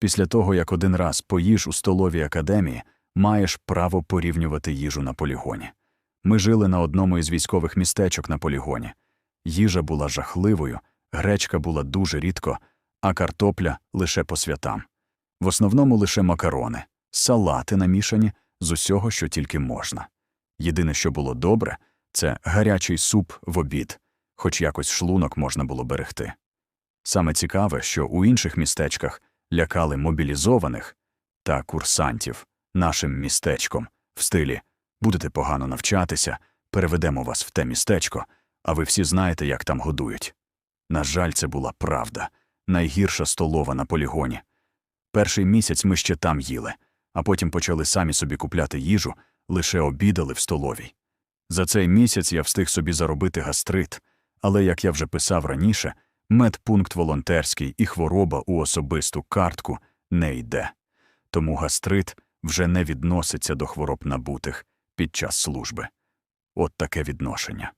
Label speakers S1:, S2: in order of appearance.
S1: Після того, як один раз поїж у столовій академії, маєш право порівнювати їжу на полігоні. Ми жили на одному із військових містечок на полігоні. Їжа була жахливою, гречка була дуже рідко, а картопля лише по святам. В основному лише макарони, салати намішані з усього, що тільки можна. Єдине, що було добре, це гарячий суп в обід, хоч якось шлунок можна було берегти. Саме цікаве, що у інших містечках лякали мобілізованих та курсантів нашим містечком в стилі будете погано навчатися, переведемо вас в те містечко, а ви всі знаєте, як там годують. На жаль, це була правда, найгірша столова на полігоні. Перший місяць ми ще там їли, а потім почали самі собі купляти їжу, лише обідали в столовій. За цей місяць я встиг собі заробити гастрит, але, як я вже писав раніше, медпункт волонтерський і хвороба у особисту картку не йде. Тому гастрит вже не відноситься до хвороб набутих під час служби. От таке відношення.